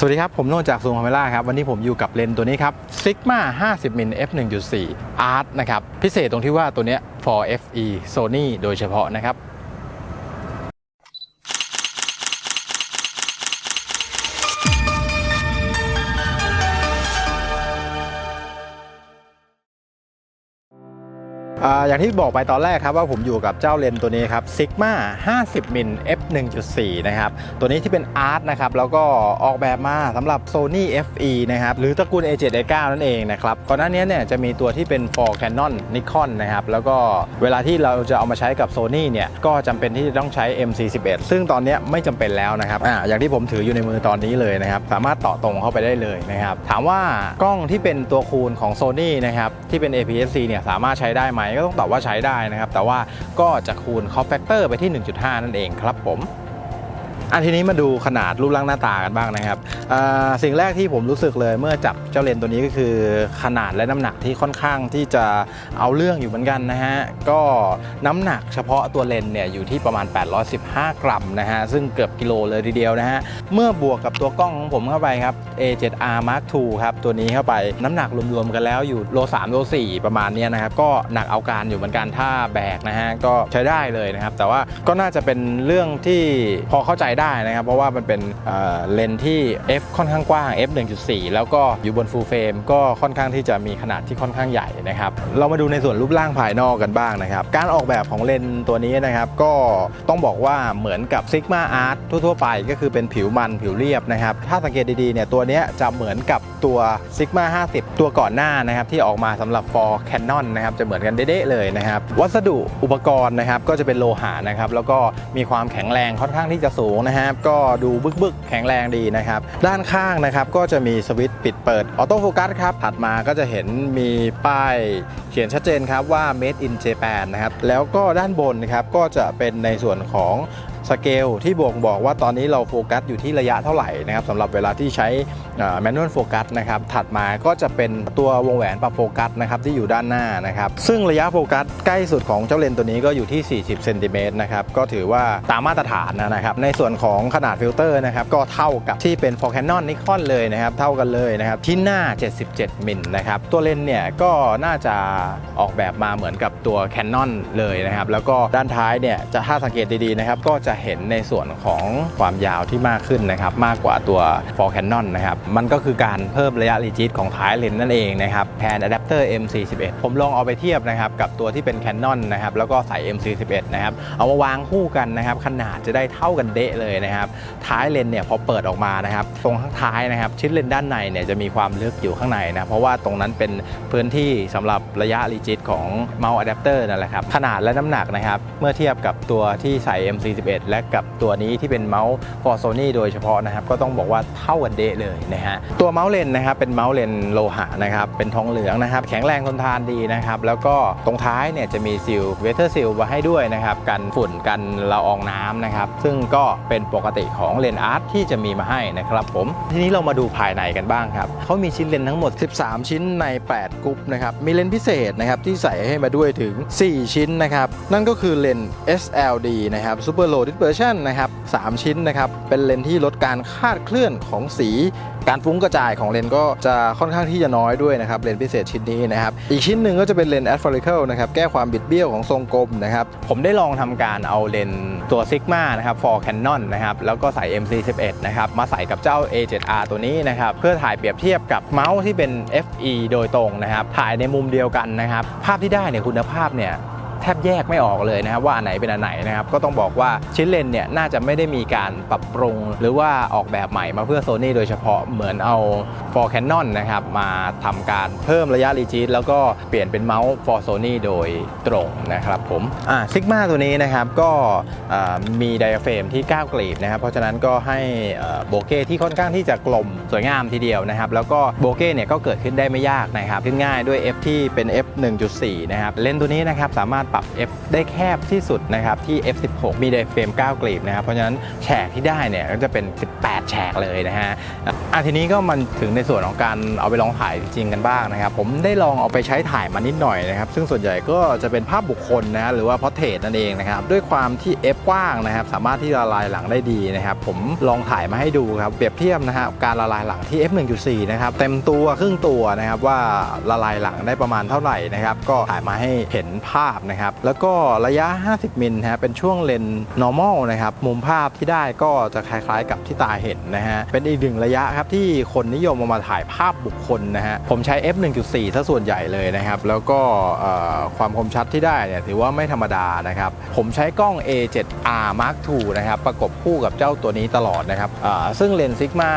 สวัสดีครับ ผมโน่นจากซูมคาเมล่าครับ วันนี้ผมอยู่กับเลนส์ตัวนี้ครับ Sigma 50มิล f 1.4 Art นะครับ พิเศษตรงที่ว่าตัวเนี้ย for FE Sony โดยเฉพาะนะครับ อย่างที่บอกไปตอนแรกครับว่าผมอยู่กับเจ้าเลนส์ตัวนี้ครับ Sigma 50มิล f 1.4 นะครับ ตัวนี้ที่เป็น Art นะครับ แล้วก็ออกแบบมาสำหรับ Sony FE นะครับ หรือตระกูล A7 A9 นั่นเองนะครับ ก่อนหน้านี้เนี่ยจะมีตัวที่เป็น for Canon Nikon นะครับ แล้วก็เวลาที่เราจะเอามาใช้กับ Sony เนี่ยก็จำเป็นที่จะต้องใช้ MC11 ซึ่งตอนนี้ไม่จำเป็นแล้วนะครับออย่างที่ผมถืออยู่ในมือตอนนี้เลยนะครับ สามารถต่อตรงเข้าไปได้เลยนะครับ ถามว่ากล้องที่เป็นตัวคูณของ Sony นะครับที่เป็น APS-C เนี่ยสามารถใช้ได้ไหมก็ต้องตอบว่าใช้ได้นะครับ แต่ว่าก็จะคูณคอฟแฟกเตอร์ไปที่ 1.5 นั่นเองครับผม อันทีนี้มาดูขนาดรูปร่างหน้าตากันบ้างนะครับสิ่งแรกที่ผมรู้สึกเลยเมื่อจับเจ้าเลนตัวนี้ก็คือขนาดและน้ำหนักที่ค่อนข้างที่จะเอาเรื่องอยู่เหมือนกันนะฮะก็น้ำหนักเฉพาะตัวเลนเนี่ยอยู่ที่ประมาณ 815 กรัมนะฮะซึ่งเกือบกิโลเลยทีเดียวนะฮะเมื่อบวกกับตัวกล้องของผมเข้าไปครับ A7R Mark II ครับตัวนี้เข้าไปน้ำหนักรวมๆกันแล้วอยู่โล3โล4ประมาณเนี้ยนะครับก็หนักเอาการอยู่เหมือนกันถ้าแบกนะฮะก็ใช้ได้เลยนะครับแต่ว่าก็น่าจะเป็นเรื่องที่พอเข้าใจได้นะครับ เพราะว่ามันเป็นเเลนที่ f ค่อนข้างกว้าง f 1.4 แล้วก็อยู่บน full frame ก็ค่อนข้างที่จะมีขนาดที่ค่อนข้างใหญ่นะครับ เรามาดูในส่วนรูปร่างภายนอกกันบ้างนะครับ การออกแบบของเลนตัวนี้นะครับก็ต้องบอกว่าเหมือนกับ Sigma Art ทั่วๆไปก็คือเป็นผิวมันผิวเรียบนะครับ ถ้าสังเกตดีๆเนี่ยตัวนี้จะเหมือนกับตัว Sigma 50 ตัวก่อนหน้านะครับที่ออกมาสำหรับ for Canon นะครับจะเหมือนกันเด๊ะๆเลยนะครับวัสดุอุปกรณ์นะครับก็จะเป็นโลหะนะครับแล้วก็มีความแข็งแรงค่อนข้างที่จะสูงนะครับก็ดูบึกบึกแข็งแรงดีนะครับ ด้านข้างนะครับก็จะมีสวิตช์ปิดเปิดออโต้โฟกัสครับ ถัดมาก็จะเห็นมีป้ายเขียนชัดเจนครับว่า made in Japan นะครับ แล้วก็ด้านบนนะครับก็จะเป็นในส่วนของ สเกลที่บ่งบอกว่าตอนนี้เราโฟกัสอยู่ที่ระยะเท่าไหร่นะครับสำหรับเวลาที่ใช้แมนนวลโฟกัสนะครับถัดมาก็จะเป็นตัววงแหวนปรับโฟกัสนะครับที่อยู่ด้านหน้านะครับซึ่งระยะโฟกัสใกล้สุดของเจ้าเลนตัวนี้ก็อยู่ที่ 40เซนติเมตรนะครับก็ถือว่าตามมาตรฐานนะครับในส่วนของขนาดฟิลเตอร์นะครับก็เท่ากับที่เป็น for Canon Nikon เลยนะครับเท่ากันเลยนะครับที่หน้า 77มิลนะครับตัวเลนเนี่ยก็น่าจะออกแบบมาเหมือนกับตัว Canon เลยนะครับแล้วก็ด้านท้ายเนี่ยจะถ้าสังเกตดีๆนะครับก็จะจะเห็นในส่วนของความยาวที่มากขึ้นนะครับ มากกว่าตัว for Canon นะครับ มันก็คือการเพิ่มระยะรีจิตของท้ายเลนส์นั่นเองนะครับแทนอะแดปเตอร์ M41 ผมลองเอาไปเทียบนะครับกับตัวที่เป็น Canon นะครับแล้วก็ใส่ M41 นะครับ เอามาวางคู่กันนะครับ ขนาดจะได้เท่ากันเดะเลยนะครับ ท้ายเลนส์เนี่ยพอเปิดออกมานะครับ ตรงข้างท้ายนะครับ ชิ้นเลนส์ด้านในเนี่ยจะมีความลึกอยู่ข้างในนะเพราะว่าตรงนั้นเป็นพื้นที่สำหรับระยะรีจิตของเมาส์อะแดปเตอร์นั่นแหละครับขนาดและน้ำหนักนะครับเมื่อเทียบกับตัวที่ใส่ M41 และกับตัวนี้ที่เป็นเมาส์ for Sony โดยเฉพาะนะครับ ก็ต้องบอกว่าเท่ากันเดะเลยนะฮะ ตัวเมาส์เลนนะครับ เป็นเมาส์เลนโลหะนะครับ เป็นทองเหลืองนะครับ แข็งแรงทนทานดีนะครับ แล้วก็ตรงท้ายเนี่ยจะมีซิลเวเทอร์ซิลมาให้ด้วยนะครับ กันฝุ่นกันละอองน้ำนะครับ ซึ่งก็เป็นปกติของเลนอาร์ตที่จะมีมาให้นะครับผม ทีนี้เรามาดูภายในกันบ้างครับเขามีชิ้นเลนทั้งหมด 13 ชิ้นใน 8กรุ๊ปนะครับ มีเลนพิเศษนะครับที่ใส่ให้มาด้วยถึง 4 ชิ้นนะครับ นั่นก็คือเลน SLD นะครับ Super Low Dispersion นะครับ 3 ชิ้นนะครับ เป็นเลนที่ลดการคาดเคลื่อนของสี การฟุ้งกระจายของเลนก็จะค่อนข้างที่จะน้อยด้วยนะครับ เลนพิเศษชิ้นนี้นะครับ อีกชิ้นหนึ่งก็จะเป็นเลน a s p h e r i c a l นะครับ แก้ความบิดเบี้ยวของทรงกลมนะครับ ผมได้ลองทำการเอาเลนตัว Sigma นะครับ for Canon นะครับ แล้วก็ใส่ MC11 นะครับ มาใส่กับเจ้า A7R ตัวนี้นะครับ เพื่อถ่ายเปรียบเทียบกับเมาส์ที่เป็น FE โดยตรงนะครับ ถ่ายในมุมเดียวกันนะครับ ภาพที่ได้เนี่ยคุณภาพเนี่ย แทบแยกไม่ออกเลยนะครับว่าอันไหนเป็นอันไหนนะครับก็ต้องบอกว่าชิ้นเลนเนี่ยน่าจะไม่ได้มีการปรับปรุง หรือว่าออกแบบใหม่มาเพื่อ Sony โดยเฉพาะเหมือนเอา for Canon นะครับมาทำการเพิ่มระยะรีจิตแล้วก็เปลี่ยนเป็นเมาส์ for Sony โดยตรงนะครับผมอ่าซิกมาตัวนี้นะครับก็มีไดอะเฟรมที่ 9 กลีบนะครับเพราะฉะนั้นก็ให้โบเก้ที่ค่อนข้างที่จะกลมสวยงามทีเดียวนะครับแล้วก็โบเก้เนี่ยก็เกิดขึ้นได้ไม่ยากนะครับขึ้นง่ายด้วย f ที่เป็น f 1.4นะครับเลนตัวนี้นะครับสามารถปรับ f ได้แคบที่สุดนะครับที่ f16 มีไดเฟรม9กลีบนะครับเพราะฉะนั้นแฉกที่ได้เนี่ยก็จะเป็น 18 แฉกเลยนะฮะ อะทีนี้ก็มันถึงในส่วนของการเอาไปลองถ่ายจริงกันบ้างนะครับ ผมได้ลองเอาไปใช้ถ่ายมานิดหน่อยนะครับ ซึ่งส่วนใหญ่ก็จะเป็นภาพบุคคลนะหรือว่าพอเทรตนั่นเองนะครับ ด้วยความที่ f กว้างนะครับ สามารถที่ละลายหลังได้ดีนะครับ ผมลองถ่ายมาให้ดูครับ เปรียบเทียบนะฮะการละลายหลังที่ f 1.4นะครับ เต็มตัวครึ่งตัวนะครับว่าละลายหลังได้ประมาณเท่าไหร่นะครับ ก็ถ่ายมาให้เห็นภาพนะครับ แล้วก็ระยะ 50 มิลนะฮะเป็นช่วงเลนส์ normal นะครับ มุมภาพที่ได้ก็จะคล้ายๆ กับที่ตาเห็นนะฮะ เป็นอีกหนึ่งระยะครับที่คนนิยมเอามาถ่ายภาพบุคคลนะฮะผมใช้ f 1.4ซะส่วนใหญ่เลยนะครับแล้วก็ความคมชัดที่ได้เนี่ยถือว่าไม่ธรรมดานะครับผมใช้กล้อง A7R Mark II นะครับประกบคู่กับเจ้าตัวนี้ตลอดนะครับซึ่งเลนส์ Sigma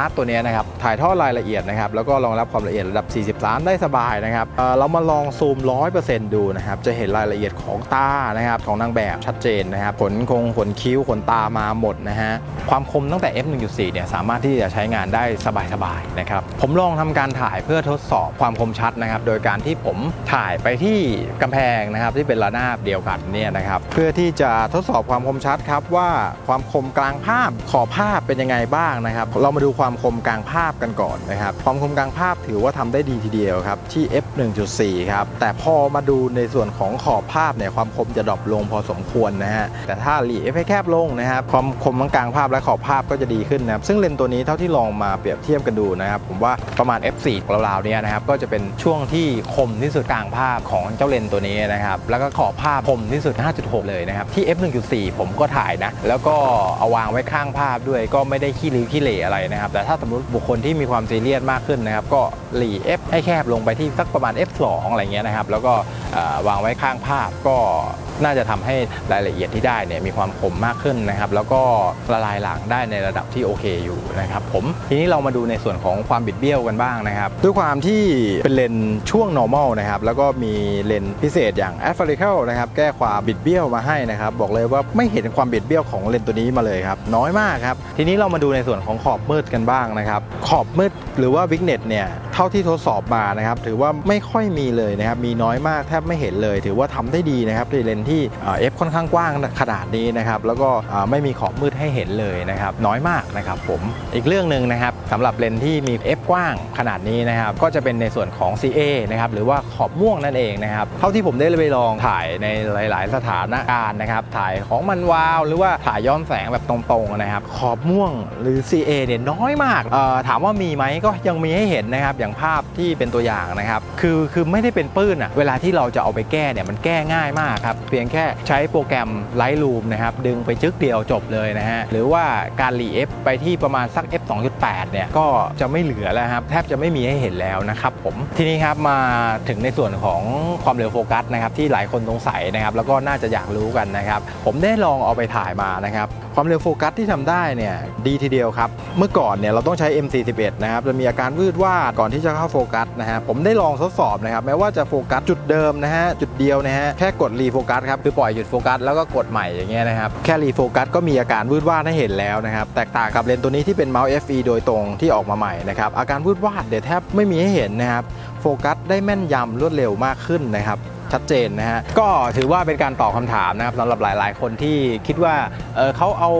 Art ตัวนี้นะครับถ่ายทอดรายละเอียดนะครับแล้วก็รองรับความละเอียดระดับ40ล้านได้สบายนะครับเอ่อเรามาลองซูม 100%ดูนะครับจะเห็นรายละเอียดของตานะครับของนางแบบชัดเจนนะครับขนคงขนคิ้วขนตามาหมดนะฮะความคมตั้งแต่ f 1.4เนี่ยสามารถที่จะใช้งานได้สบายๆนะครับผมลองทำการถ่ายเพื่อทดสอบความคมชัดนะครับ โดยการที่ผมถ่ายไปที่กำแพงนะครับ ที่เป็นระนาบเดียวกันเนี่ยนะครับ เพื่อที่จะทดสอบความคมชัดครับว่าความคมกลางภาพขอบภาพเป็นยังไงบ้างนะครับ เรามาดูความคมกลางภาพกันก่อนนะครับ ความคมกลางภาพถือว่าทำได้ดีทีเดียวครับที่ f 1.4ครับแต่พอมาดูในส่วนของขอบภาพเนี่ยความคมจะดรอปลงพอสมควรนะฮะแต่ถ้าหลี f ให้แคบลงนะครับความคมกลางภาพและขอบภาพก็จะดีขึ้นนะครับซึ่งเลนส์ตัวนี้เท่าที่ลองมาเปรียบเทียบกันดูนะครับ ผมว่าประมาณ f4 ราวๆเนี้ยนะครับก็จะเป็นช่วงที่คมที่สุดกลางภาพของเจ้าเลนตัวนี้นะครับแล้วก็ขอบภาพคมที่สุด 5.6 เลยนะครับที่ f 1.4 ผมก็ถ่ายนะ แล้วก็เอาวางไว้ข้างภาพด้วยก็ไม่ได้ขี้ริ้วขี้เหร่อะไรนะครับ แต่ถ้าสมมติบุคคลที่มีความซีเรียสมากขึ้นนะครับ ก็หลี f ให้แคบลงไปที่สักประมาณ f2 อะไรเงี้ยนะครับ แล้วก็วางไว้ข้างภาพก็ น่าจะทำให้รายละเอียดที่ได้เนี่ยมีความคมมากขึ้นนะครับ แล้วก็ละลายหลังได้ในระดับที่โอเคอยู่นะครับผมทีนี้เรามาดูในส่วนของความบิดเบี้ยวกันบ้างนะครับ ด้วยความที่เป็นเลนช่วง normal นะครับแล้วก็มีเลนพิเศษอย่าง aspherical นะครับแก้ความบิดเบี้ยวมาให้นะครับ บอกเลยว่าไม่เห็นความบิดเบี้ยวของเลนตัวนี้มาเลยครับ น้อยมากครับ ทีนี้เรามาดูในส่วนของขอบมืดกันบ้างนะครับ ขอบมืดหรือว่าวิกเน็ตเนี่ยเท่าที่ทดสอบมานะครับ ถือว่าไม่ค่อยมีเลยนะครับ มีน้อยมากแทบไม่เห็นเลย ถือว่าทำได้ดีนะครับในเลนที่เอ่อ f ค่อนข้างกว้างขนาดนี้นะครับแล้วก็ไม่มีขอบมืดให้เห็นเลยนะครับน้อยมากนะครับผมอีกเรื่องหนึ่งนะครับสำหรับเลนส์ที่มี f กว้างขนาดนี้นะครับก็จะเป็นในส่วนของ CA นะครับหรือว่าขอบม่วงนั่นเองนะครับเท่าที่ผมได้ไปลองถ่ายในหลาย ๆ สถานการณ์นะครับถ่ายของมันวาว หรือว่าถ่ายย้อนแสงแบบตรง ๆ นะครับ ขอบม่วงหรือ CA เนี่ยน้อยมากถามว่ามีไหมก็ยังมีให้เห็นนะครับอย่างภาพที่เป็นตัวอย่างนะครับคือคือไม่ได้เป็นปื้นอะเวลาที่เราจะเอาไปแก้เนี่ยมันแก้ง่ายมากครับเพียงแค่ใช้โปรแกรม Lightroom นะครับ ดึงไปจึ๊กเดียวจบเลยนะฮะ หรือว่าการรีฟไปที่ประมาณสัก F 2.8 เนี่ย ก็จะไม่เหลือแล้วครับ แทบจะไม่มีให้เห็นแล้วนะครับผม ทีนี้ครับมาถึงในส่วนของความเร็วโฟกัสนะครับ ที่หลายคนสงสัยนะครับ แล้วก็น่าจะอยากรู้กันนะครับ ผมได้ลองเอาไปถ่ายมานะครับ ความเร็วโฟกัสที่ทำได้เนี่ยดีทีเดียวครับ เมื่อก่อนเนี่ยเราต้องใช้ M41 นะครับจะมีอาการวืดวาดก่อนที่จะเข้าโฟกัสนะฮะผมได้ลองทดสอบนะครับแม้ว่าจะโฟกัสจุดเดิมนะฮะจุดเดียวนะฮะแค่กดรีโฟกัสครับคือปล่อยหยุดโฟกัสแล้วก็กดใหม่อย่างเงี้ยนะครับแค่รีโฟกัสก็มีอาการวืดวาดให้เห็นแล้วนะครับแตกต่างกับเลนส์ตัวนี้ที่เป็นเมาส์ FE โดยตรงที่ออกมาใหม่นะครับอาการวืดวาดเดี๋ยวแทบไม่มีให้เห็นนะครับโฟกัสได้แม่นยำรวดเร็วมากขึ้นนะครับ ชัดเจนนะฮะก็ถือว่าเป็นการตอบคำถามนะครับสำหรับหลาย ๆ คนที่คิดว่าเเขาเอา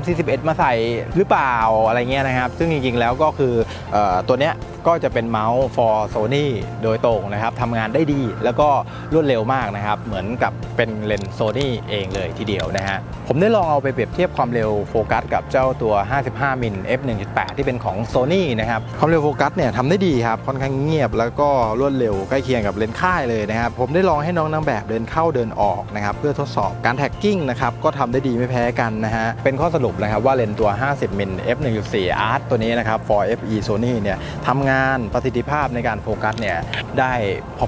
MC11 มาใส่หรือเปล่าอะไรเงี้ยนะครับ ซึ่งจริง ๆ แล้วก็คือออตัวเนี้ยก็จะเป็นเมาส์ for Sony โดยตรงนะครับทำงานได้ดีแล้วก็รวดเร็วมากนะครับ เหมือนกับเป็นเลนส์ Sony เองเลยทีเดียวนะฮะ ผมได้ลองเอาไปเปรียบเทียบความเร็วโฟกัสกับเจ้าตัว 55 มิล f 1.8 ที่เป็นของ Sony นะครับ ความเร็วโฟกัสเนี่ยทำได้ดีครับค่อนข้างเงียบแล้วก็รวดเร็วใกล้เคียงกับเลนส์ค่ายเลยนะครับ ผมได้ลองให้น้องนางแบบเดินเข้าเดินออกนะครับเพื่อทดสอบการแท็กกิ้งนะครับก็ทำได้ดีไม่แพ้กันนะฮะเป็นข้อสรุปนะครับว่าเลนส์ตัว 50 มิล f 1.4 art ตัวนี้นะครับ for fe Sony เนี่ยทำงานประสิทธิภาพในการโฟกัสเนี่ยได้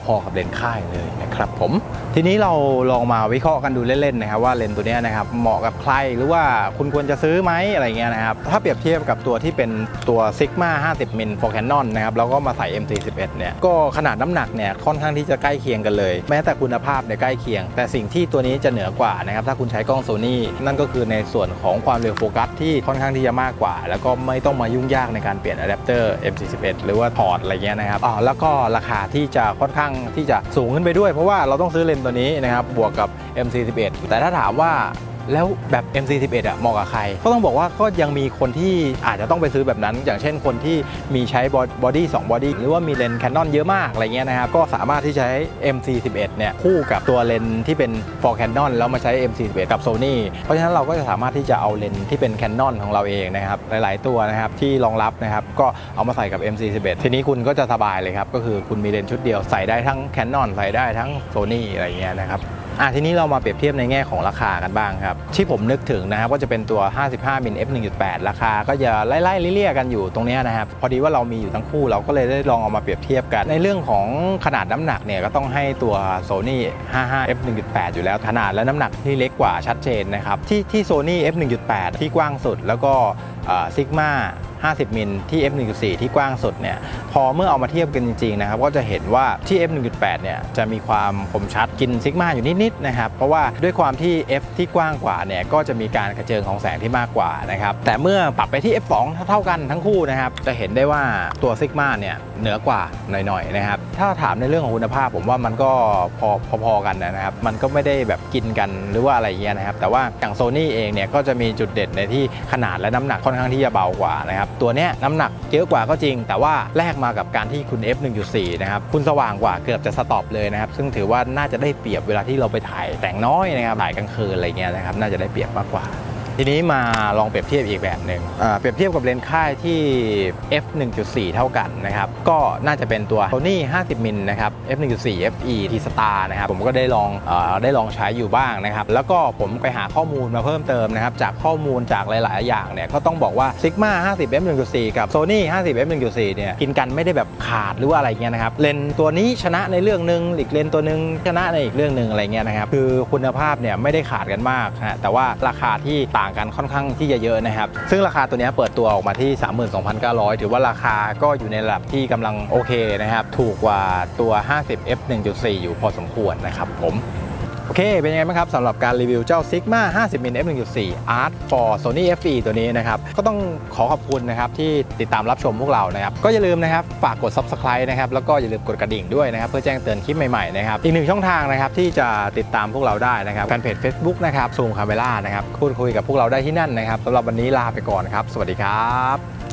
พอๆกับเลนส์ค่ายเลย นะครับผมทีนี้เราลองมาวิเคราะห์กันดูเล่นๆนะครับว่าเลนส์ตัวนี้นะครับเหมาะกับใครหรือว่าคุณควรจะซื้อไหมอะไรเงี้ยนะครับถ้าเปรียบเทียบกับตัวที่เป็นตัว Sigma 50มิล for Canon นะครับแล้วก็มาใส่ M41 เนี่ยก็ขนาดน้ำหนักเนี่ยค่อนข้างที่จะใกล้เคียงกันเลย แม้แต่คุณภาพเนี่ยใกล้เคียง แต่สิ่งที่ตัวนี้จะเหนือกว่านะครับถ้าคุณใช้กล้อง Sony นั่นก็คือในส่วนของความเร็วโฟกัสที่ค่อนข้างที่จะมากกว่า แล้วก็ไม่ต้องมายุ่งยากในการเปลี่ยนอะแดปเตอร์ M41 หรือว่าพอร์ตอะไรเงี้ยนะครับอ๋อแล้วก็ราคาที่จะค่อนข้างที่จะสูงขึ้นไปด้วยเพราะว่าเราต้องซื้อเลนส์ตัวนี้นะครับบวกกับ MC11 แต่ถ้าถามว่า แล้วแบบ MC11 อะเหมาะกับใคร ก็ต้องบอกว่าก็ยังมีคนที่อาจจะต้องไปซื้อแบบนั้น อย่างเช่นคนที่มีใช้บอดี้2บอดี้หรือว่ามีเลนส์แคนนอนเยอะมากอะไรเงี้ยนะครับ ก็สามารถที่ใช้ MC11 เนี่ยคู่กับตัวเลนส์ที่เป็น for Canon แล้วมาใช้ MC11 กับ Sony เพราะฉะนั้นเราก็จะสามารถที่จะเอาเลนส์ที่เป็น Canon ของเราเองนะครับ หลาย ๆ ตัวนะครับที่รองรับนะครับก็เอามาใส่กับ MC11 ทีนี้คุณก็จะสบายเลยครับ ก็คือคุณมีเลนส์ชุดเดียวใส่ได้ทั้ง Canon ใส่ได้ทั้ง Sony อะไรเงี้ยนะครับ อะทีนี้เรามาเปรียบเทียบในแง่ของราคากันบ้างครับ ที่ผมนึกถึงนะครับก็จะเป็นตัว 55มิล f 1.8 ราคา ก็จะไล่ๆเลี่ยๆกันอยู่ตรงนี้นะครับพอดีว่าเรามีอยู่ทั้งคู่เราก็เลยได้ลองเอามาเปรียบเทียบกัน ในเรื่องของขนาดน้ำหนักเนี่ยก็ต้องให้ตัว Sony 55 f 1.8 อยู่แล้วขนาดและน้ำหนักที่เล็กกว่าชัดเจนนะครับที่ที่ Sony f 1.8 ที่กว้างสุดแล้วก็ซิกมา50 มิลที่ f 1.4 ที่กว้างสุดเนี่ยพอเมื่อเอามาเทียบกันจริงๆนะครับก็จะเห็นว่าที่ f 1.8 เนี่ยจะมีความคมชัดกินซิกมาอยู่นิดๆนะครับเพราะว่าด้วยความที่ f ที่กว้างกว่าเนี่ยก็จะมีการกระเจิงของแสงที่มากกว่านะครับแต่เมื่อปรับไปที่ f 2 เท่ากันทั้งคู่นะครับจะเห็นได้ว่าตัวซิกมาเนี่ย เหนือกว่าหน่อยๆนะครับ ถ้าถามในเรื่องของคุณภาพ ผมว่ามันก็พอพอๆกันนะครับ มันก็ไม่ได้แบบกินกันหรือว่าอะไรเงี้ยนะครับ แต่ว่าอย่างโซนี่เองเนี่ยก็จะมีจุดเด่นในที่ขนาดและน้ำหนักค่อนข้างที่จะเบากว่านะครับ ตัวเนี้ยน้ำหนักเยอะกว่าก็จริง แต่ว่าแลกมากับการที่คุณ f 1.4นะครับ คุณสว่างกว่าเกือบจะสต็อปเลยนะครับ ซึ่งถือว่าน่าจะได้เปรียบเวลาที่เราไปถ่ายแต่งน้อยนะครับถ่ายกลางคืนอะไรเงี้ยนะครับ น่าจะได้เปรียบมากกว่า ทีนี้มาลองเปรียบเทียบอีกแบบหนึ่งอ่าเปรียบเทียบกับเลนส์ค่ายที่ f 1.4 เท่ากันนะครับ ก็น่าจะเป็นตัว Sony 50 มิลนะครับ f 1.4 fe T Star นะครับ ผมก็ได้ลองอได้ลองใช้อยู่บ้างนะครับ แล้วก็ผมไปหาข้อมูลมาเพิ่มเติมนะครับ จากข้อมูลจากหลาย ๆ อย่างเนี่ย ก็ต้องบอกว่า Sigma 50 f 1.4 กับ Sony 50 f 1.4 เนี่ย กินกันไม่ได้แบบขาดหรือว่าอะไรเงี้ยนะครับ เลนส์ตัวนี้ชนะในเรื่องหนึ่งอีกเลนส์ตัวหนึ่งชนะในอีกเรื่องหนึ่งอะไรเงี้ยนะครับ คือคุณภาพเนี่ยไม่ได้ขาดกันมากนะแต่ว่าราคาที่ต่างกันค่อนข้างที่จะเยอะนะครับ ซึ่งราคาตัวนี้เปิดตัวออกมาที่ 32,900 ถือว่าราคาก็อยู่ในระดับที่กำลังโอเคนะครับ ถูกกว่าตัว 50 f 1.4 อยู่พอสมควรนะครับผม โอเค เป็นยังไงบ้างครับสำหรับการรีวิวเจ้า Sigma 50มิล f 1.4 Art for Sony FE ตัวนี้นะครับ ก็ต้องขอขอบคุณนะครับที่ติดตามรับชมพวกเรานะครับ ก็อย่าลืมนะครับ ฝากกด Subscribe นะครับ แล้วก็อย่าลืมกดกระดิ่งด้วยนะครับ เพื่อแจ้งเตือนคลิปใหม่ๆนะครับ อีกหนึ่งช่องทางนะครับที่จะติดตามพวกเราได้นะครับแฟนเพจ Facebook นะครับ Zoom Camera นะครับพูดคุยกับพวกเราได้ที่นั่นนะครับสำหรับวันนี้ลาไปก่อนครับ สวัสดีครับ